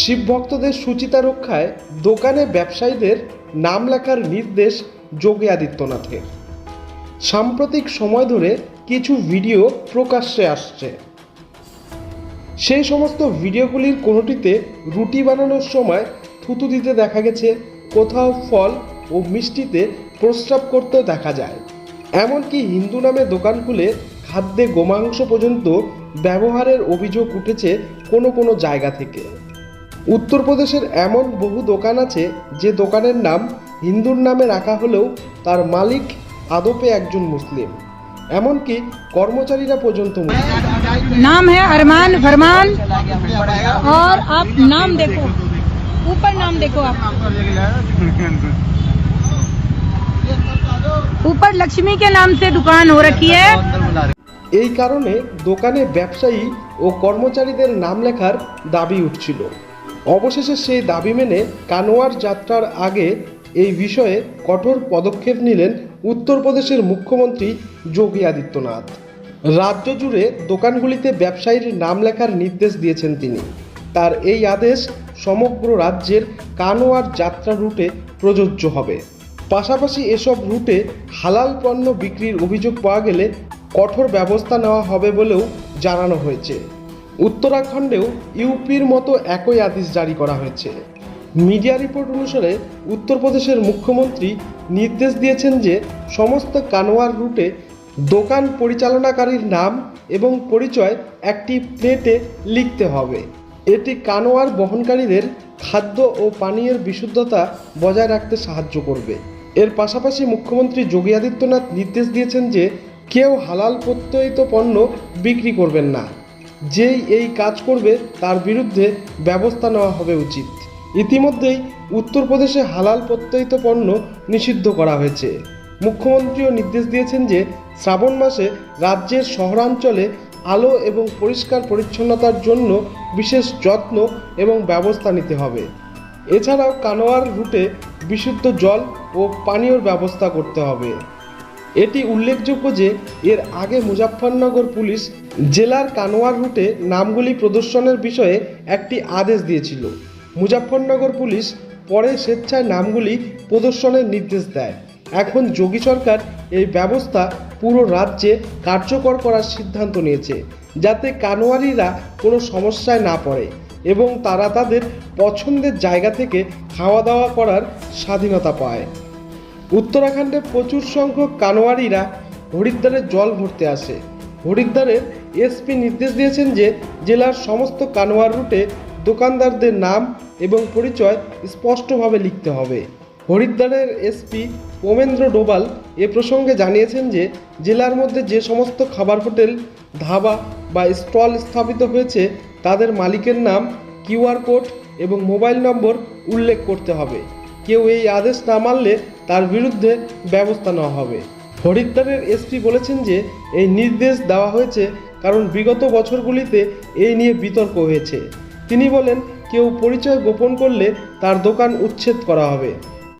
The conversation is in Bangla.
শিব ভক্তদের সুচিতা রক্ষায় দোকানে ব্যবসায়ীদের নাম লেখার নির্দেশ যোগী আদিত্যনাথের সাম্প্রতিক সময় ধরে কিছু ভিডিও প্রকাশ্যে আসছে। সেই সমস্ত ভিডিওগুলির কোনোটিতে রুটি বানানোর সময় থুতু দিতে দেখা গেছে, কোথাও ফল ও মিষ্টিতে প্রস্রাব করতেও দেখা যায়। এমনকি হিন্দু নামে দোকান খুলে খাদ্যে গোমাংস পর্যন্ত ব্যবহারের অভিযোগ উঠেছে কোনো কোনো জায়গা থেকে। উত্তরপ্রদেশের এমন বহু দোকান আছে যে দোকানের নাম হিন্দুর নামে রাখা হলেও তার মালিক আদপে একজন মুসলিম এমনকি কর্মচারীরা পর্যন্ত মুসলিম नाम है अरमान फरमान और आप नाम देखो ऊपर नाम देखो आप ऊपर लक्ष्मी के नाम से दुकान हो रखी है এই কারণে দোকানে ব্যবসায়ী ও কর্মচারীদের নাম লেখার দাবি উঠছিল অবশেষে সেই দাবি মেনে কানোয়ার যাত্রার আগে এই বিষয়ে কঠোর পদক্ষেপ নিলেন উত্তরপ্রদেশের মুখ্যমন্ত্রী যোগী আদিত্যনাথ। রাজ্য জুড়ে দোকানগুলিতে ব্যবসায়ীর নাম লেখার নির্দেশ দিয়েছেন তিনি। তার এই আদেশ সমগ্র রাজ্যের কানোয়ার যাত্রা রুটে প্রযোজ্য হবে। পাশাপাশি এসব রুটে হালাল পণ্য বিক্রির অভিযোগ পাওয়া গেলে কঠোর ব্যবস্থা নেওয়া হবে বলেও জানানো হয়েছে। উত্তরাখণ্ডেও ইউপির মতো একই আদেশ জারি করা হয়েছে। মিডিয়া রিপোর্ট অনুসারে উত্তরপ্রদেশের মুখ্যমন্ত্রী নির্দেশ দিয়েছেন যে সমস্ত কানোয়ার রুটে দোকান পরিচালনাকারীর নাম এবং পরিচয় একটি প্লেটে লিখতে হবে। এটি কানোয়ার বহনকারীদের খাদ্য ও পানীয়ের বিশুদ্ধতা বজায় রাখতে সাহায্য করবে। এর পাশাপাশি মুখ্যমন্ত্রী যোগী আদিত্যনাথ নির্দেশ দিয়েছেন যে কেউ হালাল প্রত্যয়িত পণ্য বিক্রি করবেন না। যেই এই কাজ করবে তার বিরুদ্ধে ব্যবস্থা নেওয়া হবে উচিত। ইতিমধ্যেই উত্তরপ্রদেশে হালাল প্রত্যয়িত পণ্য নিষিদ্ধ করা হয়েছে। মুখ্যমন্ত্রীও নির্দেশ দিয়েছেন যে শ্রাবণ মাসে রাজ্যের শহরাঞ্চলে আলো এবং পরিষ্কার পরিচ্ছন্নতার জন্য বিশেষ যত্ন এবং ব্যবস্থা নিতে হবে। এছাড়াও কানোয়ার রুটে বিশুদ্ধ জল ও পানীয়র ব্যবস্থা করতে হবে। এটি উল্লেখযোগ্য যে এর আগে মুজাফফরনগর পুলিশ জেলার কানোয়ার রুটে নামগুলি প্রদর্শনের বিষয়ে একটি আদেশ দিয়েছিল। মুজাফফরনগর পুলিশ পরে স্বেচ্ছায় নামগুলি প্রদর্শনের নির্দেশ দেয়। এখন যোগী সরকার এই ব্যবস্থা পুরো রাজ্যে কার্যকর করার সিদ্ধান্ত নিয়েছে, যাতে কানোয়ারিরা কোনো সমস্যায় না পড়ে এবং তারা তাদের পছন্দের জায়গা থেকে খাওয়া দাওয়া করার স্বাধীনতা পায়। উত্তরাখণ্ডে প্রচুর সংখ্যক কানোয়ারিরা হরিদ্বারে জল ভরতে আসে। হরিদ্বারের এসপি নির্দেশ দিয়েছেন যে জেলার সমস্ত কানোয়ার রুটে দোকানদারদের নাম এবং পরিচয় স্পষ্টভাবে লিখতে হবে। হরিদ্বারের এসপি ওমেন্দ্র ডোবাল এ প্রসঙ্গে জানিয়েছেন যে জেলার মধ্যে যে সমস্ত খাবার হোটেল, ধাবা বা স্টল স্থাপিত হয়েছে, তাদের মালিকের নাম কিউআর কোড এবং মোবাইল নম্বর উল্লেখ করতে হবে। কেউ এই আদেশ না মানলে তার বিরুদ্ধে ব্যবস্থা নেওয়া হবে। হরিদ্বারের এসপি বলেছেন যে, এই নির্দেশ দেওয়া হয়েছে কারণ বিগত বছরগুলিতে এই নিয়ে বিতর্ক হয়েছে। তিনি বলেন, কেউ পরিচয় গোপন করলে তার দোকান উচ্ছেদ করা হবে।